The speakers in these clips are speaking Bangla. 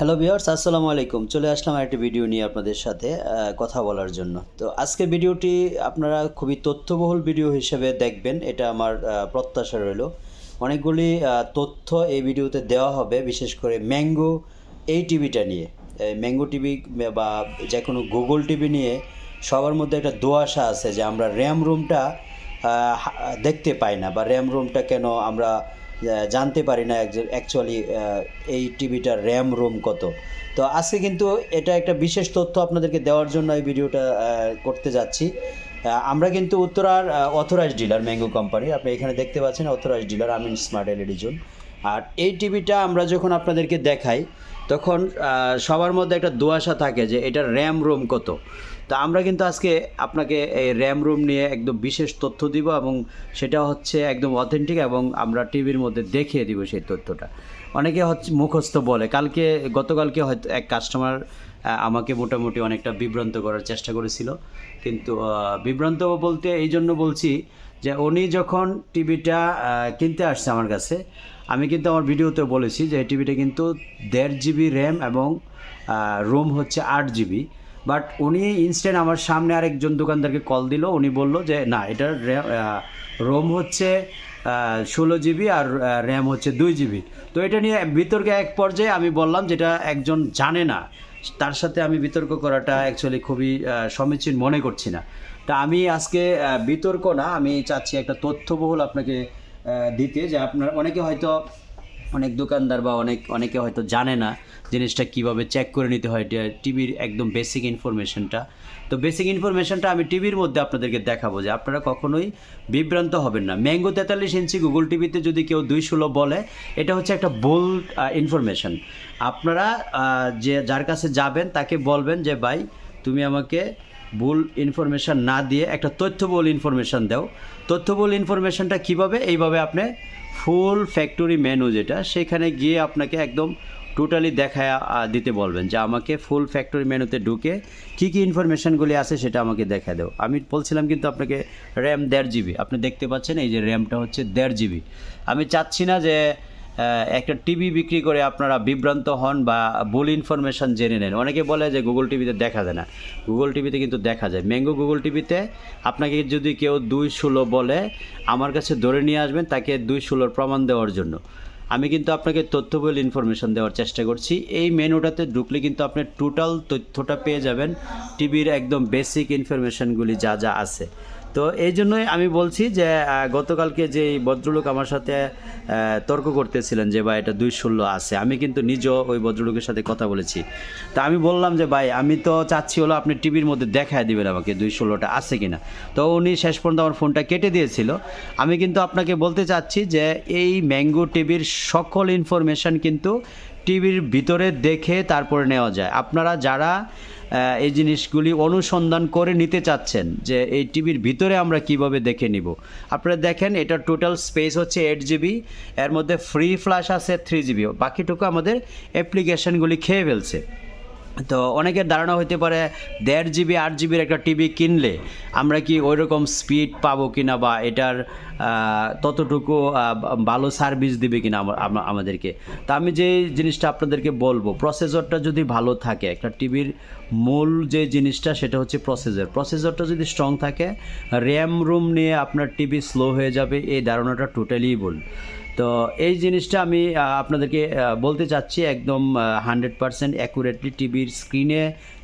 হ্যালো ভিউয়ার্স আসসালামু আলাইকুম। চলে আসলাম আরেকটি ভিডিও নিয়ে আপনাদের সাথে কথা বলার জন্য। তো আজকের ভিডিওটি আপনারা খুবই তথ্যবহুল ভিডিও হিসেবে দেখবেন, এটা আমার প্রত্যাশা রইল। অনেকগুলি তথ্য এই ভিডিওতে দেওয়া হবে, বিশেষ করে ম্যাঙ্গো এই টিভিটা নিয়ে। ম্যাঙ্গো টিভি বা যে কোনো গুগল টিভি নিয়ে সবার মধ্যে একটা দোয়াশা আছে যে আমরা র্যাম রুমটা দেখতে পাই না, বা র্যাম রুমটা কেন আমরা জানতে পারি না অ্যাকচুয়ালি এই টিভিটার র্যাম রুম কত। তো আজকে কিন্তু এটা একটা বিশেষ তথ্য আপনাদেরকে দেওয়ার জন্য এই ভিডিওটা করতে যাচ্ছি। আমরা কিন্তু উত্তরার অথরাইজ ডিলার ম্যাঙ্গো কোম্পানি আপনি এখানে দেখতে পাচ্ছেন authorize dealer Amin smart LED zone আর এই টিভিটা আমরা যখন আপনাদেরকে দেখাই, তখন সবার মধ্যে একটা দোয়াশা থাকে যে এটার র্যাম রোম কত। তো আমরা কিন্তু আজকে আপনাকে এই র্যাম রুম নিয়ে একদম বিশেষ তথ্য দিব এবং সেটা হচ্ছে একদম অথেন্টিক এবং আমরা টিভির মধ্যে দেখিয়ে দিব সেই তথ্যটা। অনেকে হচ্ছে মুখস্থ বলে, কালকে, গতকালকে হয়তো এক কাস্টমার আমাকে মোটামুটি অনেকটা বিভ্রান্ত করার চেষ্টা করেছিল। কিন্তু বিভ্রান্ত বলতে এই জন্য বলছি যে উনি যখন টিভিটা কিনতে আসছে আমার কাছে, আমি কিন্তু আমার ভিডিওতে বলেছি যে এই টিভিটা কিন্তু দেড় জিবি র্যাম এবং রোম হচ্ছে আট জিবি বাট উনি ইনস্ট্যান্ট আমার সামনে আরেকজন দোকানদারকে কল দিল। উনি বলল যে, না, এটার রোম হচ্ছে ষোলো জিবি আর র্যাম হচ্ছে দুই জিবি তো এটা নিয়ে বিতর্কে এক পর্যায়ে আমি বললাম যেটা একজন জানে না, তার সাথে আমি বিতর্ক করাটা অ্যাকচুয়ালি খুবই সমীচীন মনে করছি না। তা আমি আজকে বিতর্ক না, আমি চাচ্ছি একটা তথ্যবহুল আপনাকে দিতে যে আপনার, অনেকে হয়তো অনেক দোকানদার বা অনেক, অনেকে হয়তো জানে না জিনিসটা কীভাবে চেক করে নিতে হয় টিভির একদম বেসিক ইনফরমেশনটা তো বেসিক ইনফরমেশনটা আমি টিভির মধ্যে আপনাদেরকে দেখাবো যে আপনারা কখনোই বিভ্রান্ত হবেন না। ম্যাঙ্গো তেতাল্লিশ ইঞ্চি গুগল টিভিতে যদি কেউ দুই ষোলো বলে, এটা হচ্ছে একটা বোল্ড ইনফরমেশন আপনারা যে যার কাছে যাবেন তাকে বলবেন যে, ভাই, তুমি আমাকে ভুল ইনফরমেশন না দিয়ে একটা তথ্যবহুল ইনফরমেশন দাও। তথ্যবহুল ইনফরমেশনটা কীভাবে? এইভাবে আপনি ফুল ফ্যাক্টরি মেনু যেটা, সেখানে গিয়ে আপনাকে একদম টোটালি দেখায় দিতে বলবেন যে আমাকে ফুল ফ্যাক্টরি মেনুতে ঢুকে কী কী ইনফরমেশনগুলি আছে সেটা আমাকে দেখা দাও। আমি বলছিলাম কিন্তু আপনাকে র্যাম দেড় জিবি আপনি দেখতে পাচ্ছেন এই যে র্যামটা হচ্ছে দেড় জিবি আমি চাচ্ছি না যে একটা টিভি বিক্রি করে আপনারা বিভ্রান্ত হন বা ভুল ইনফরমেশন জেনে নেন। অনেকে বলে যে গুগল টিভিতে দেখা যায় না। গুগল টিভিতে কিন্তু দেখা যায়। ম্যাঙ্গো গুগল টিভিতে আপনাকে যদি কেউ দুই ষোলো বলে, আমার কাছে ধরে নিয়ে আসবেন তাকে দুই ষোলোর প্রমাণ দেওয়ার জন্য। আমি কিন্তু আপনাকে তথ্যবহুল ইনফরমেশন দেওয়ার চেষ্টা করছি। এই মেনুটাতে ঢুকলে কিন্তু আপনি টোটাল তথ্যটা পেয়ে যাবেন। টিভির একদম বেসিক ইনফরমেশনগুলি যা যা আছে। তো এই জন্যই আমি বলছি যে গতকালকে যে ভদ্রলোক আমার সাথে তর্ক করতেছিলেন যে, ভাই, এটা দুই ষোলো আছে। আমি কিন্তু নিজেও ওই ভদ্রলোকের সাথে কথা বলেছি। তা আমি বললাম যে, ভাই, আমি তো চাচ্ছি হলো আপনি টিভির মধ্যে দেখায় দিবেন আমাকে দুই ষোলোটা আছে কিনা। তো উনি শেষ পর্যন্ত আমার ফোনটা কেটে দিয়েছিল। আমি কিন্তু আপনাকে বলতে চাচ্ছি যে, এই ম্যাঙ্গো টিভির সকল ইনফরমেশন কিন্তু টিভির ভিতরে দেখে তারপরে নেওয়া যায়। আপনারা যারা এই জিনিসগুলি অনুসন্ধান করে নিতে চাচ্ছেন যে এই টিভির ভিতরে আমরা কীভাবে দেখে নিব। আপনারা দেখেন, এটা টোটাল স্পেস হচ্ছে এইট জিবি এর মধ্যে ফ্রি ফ্ল্যাশ আছে থ্রি জিবি বাকিটুকু আমাদের অ্যাপ্লিকেশনগুলি খেয়ে ফেলছে। তো অনেকের ধারণা হতে পারে দেড় জিবি, আট জিবির একটা টিভি কিনলে আমরা কি ওই রকম স্পিড পাবো কি না বা এটার ততটুকু ভালো সার্ভিস দিবে কিনা আমা- আমা- আমাদেরকে? তা আমি যে জিনিসটা আপনাদেরকে বলব প্রসেসরটা যদি ভালো থাকে, একটা টিভির মূল যে জিনিসটা সেটা হচ্ছে প্রসেসর প্রসেসরটা যদি স্ট্রং থাকে র্যাম রুম নিয়ে আপনার টিভি স্লো হয়ে যাবে, এই ধারণাটা টোটালি ভুল। তো এই জিনিসটা আমি আপনাদেরকে বলতে চাচ্ছি একদম হান্ড্রেড পারসেন্ট অ্যাকুরেটলি টিভির স্ক্রিনে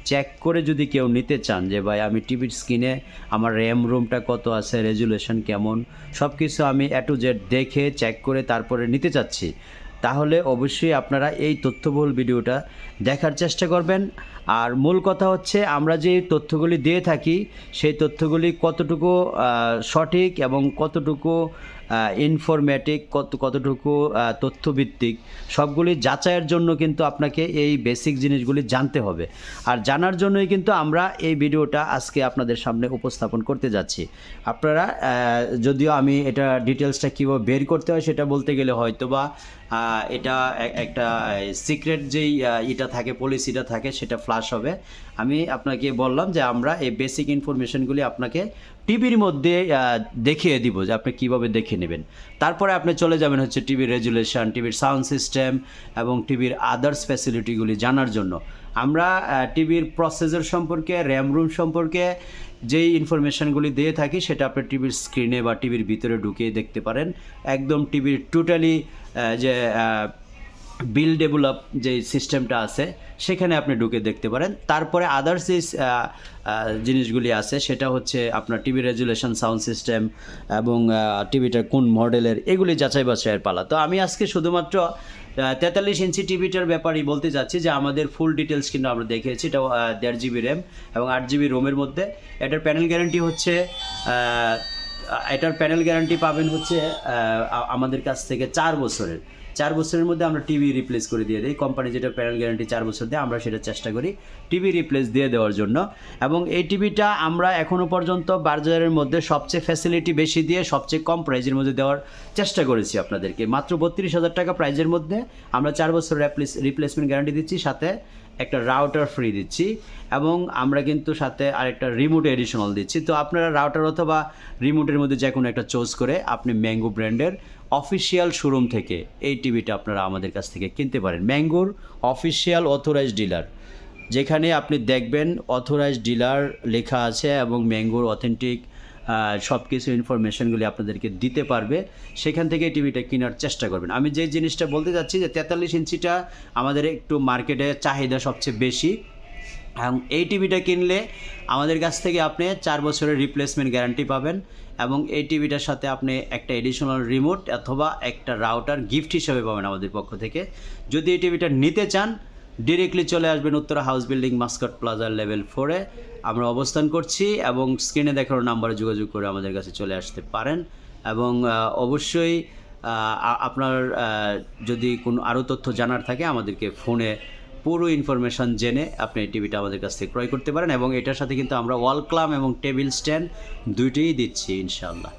চেক করে যদি কেউ নিতে চান যে, ভাই, আমি টিভির স্ক্রিনে আমার র্যাম রুমটা কত আছে রেজুলেশন কেমন? সব কিছু আমি এ টু জেড দেখে চেক করে তারপরে নিতে চাচ্ছি। তাহলে অবশ্যই আপনারা এই তথ্যবহুল ভিডিওটা দেখার চেষ্টা করবেন। আর মূল কথা হচ্ছে, আমরা যে তথ্যগুলি দিয়ে থাকি, সেই তথ্যগুলি কতটুকু সঠিক এবং কতটুকু ইনফরমেটিক কত, কতটুকু তথ্যভিত্তিক, সবগুলি যাচাইয়ের জন্য কিন্তু আপনাকে এই বেসিক জিনিসগুলি জানতে হবে। আর জানার জন্যই কিন্তু আমরা এই ভিডিওটা আজকে আপনাদের সামনে উপস্থাপন করতে যাচ্ছি। আপনারা যদিও আমি এটা ডিটেলসটা কীভাবে বের করতে হয় সেটা বলতে গেলে হয়তো বা এটা একটা সিক্রেট যেই এটা থাকে পলিসিটা থাকে, সেটা ফ্লাশ হবে। আমি আপনাকে বললাম যে আমরা এই বেসিক ইনফরমেশনগুলি আপনাকে টিভির মধ্যে দেখিয়ে দিব যে আপনি কীভাবে দেখে নেবেন। তারপরে আপনি চলে যাবেন হচ্ছে টিভির রেজুলেশন, টিভির সাউন্ড সিস্টেম এবং টিভির আদার্স ফ্যাসিলিটিগুলি জানার জন্য। আমরা টিভির প্রসেসর সম্পর্কে, র্যাম রুম সম্পর্কে যেই ইনফরমেশনগুলি দিয়ে থাকি, সেটা আপনি টিভির স্ক্রিনে বা টিভির ভিতরে ঢুকিয়ে দেখতে পারেন। একদম টিভির টোটালি যে বিল ডেভেলপ যে সিস্টেমটা আছে, সেখানে আপনি ঢুকে দেখতে পারেন। তারপরে আদার্স যে জিনিসগুলি আছে, সেটা হচ্ছে আপনার টিভি রেজুলেশন সাউন্ড সিস্টেম এবং টিভিটার কোন মডেলের এগুলি যাচাই বাছাইয়ের পালা। তো আমি আজকে শুধুমাত্র তেতাল্লিশ ইঞ্চি টিভিটার ব্যাপারেই বলতে চাচ্ছি যে আমাদের ফুল ডিটেলস কিন্তু আমরা দেখেছি। এটা দেড় জিবি র্যাম এবং আট জিবি রোমের মধ্যে। এটার প্যানেল গ্যারান্টি হচ্ছে এটার প্যানেল গ্যারান্টি পাবেন হচ্ছে আমাদের কাছ থেকে চার বছরের। চার বছরের মধ্যে আমরা টিভি রিপ্লেস করে দিয়ে দিই। কোম্পানি যেটা প্যানেল গ্যারান্টি চার বছর দেয়, আমরা সেটা চেষ্টা করি টিভি রিপ্লেস দিয়ে দেওয়ার জন্য। এবং এই টিভিটা আমরা এখনও পর্যন্ত বাজারের মধ্যে সবচেয়ে ফ্যাসিলিটি বেশি দিয়ে, সবচেয়ে কম প্রাইজের মধ্যে দেওয়ার চেষ্টা করেছি আপনাদেরকে। মাত্র বত্রিশ হাজার টাকা প্রাইজের মধ্যে আমরা চার বছর রিপ্লেসমেন্ট গ্যারান্টি দিচ্ছি। সাথে একটা রাউটার ফ্রি দিচ্ছি এবং আমরা কিন্তু সাথে আরেকটা রিমোট এডিশনাল দিচ্ছি। তো আপনারা রাউটার অথবা রিমোটের মধ্যে যে কোনো একটা চুজ করে আপনি ম্যাঙ্গো ব্র্যান্ডের অফিসিয়াল শোরুম থেকে এই টিভিটা আপনারা আমাদের কাছ থেকে কিনতে পারেন। ম্যাঙ্গোর অফিসিয়াল অথরাইজ ডিলার যেখানে আপনি দেখবেন অথরাইজ ডিলার লেখা আছে এবং ম্যাঙ্গোর অথেন্টিক সব কিছু ইনফরমেশনগুলি আপনাদেরকে দিতে পারবে। সেখান থেকে টিভিটা কেনার চেষ্টা করবেন। আমি যে জিনিসটা বলতে চাচ্ছি যে তেতাল্লিশ ইঞ্চিটা আমাদের একটু মার্কেটে চাহিদা সবচেয়ে বেশি। এবং এই টিভিটা কিনলে আমাদের কাছ থেকে আপনি চার বছরের রিপ্লেসমেন্ট গ্যারান্টি পাবেন এবং এই টিভিটার সাথে আপনি একটা এডিশনাল রিমোট অথবা একটা রাউটার গিফট হিসেবে পাবেন আমাদের পক্ষ থেকে। যদি এই টিভিটা নিতে চান ডিরেক্টলি চলে আসবেন উত্তরা হাউস বিল্ডিং মাস্কট প্লাজার লেভেল ফোরে আমরা অবস্থান করছি এবং স্ক্রিনে দেখানো নাম্বারে যোগাযোগ করে আমাদের কাছে চলে আসতে পারেন। এবং অবশ্যই আপনার যদি কোনো আরও তথ্য জানার থাকে, আমাদেরকে ফোনে পুরো ইনফরমেশন জেনে আপনি এই টিভিটা আমাদের কাছ থেকে ক্রয় করতে পারেন। এবং এটার সাথে কিন্তু আমরা ওয়াল ক্লাম এবং টেবিল স্ট্যান্ড দুইটাই দিচ্ছি, ইনশাআল্লাহ।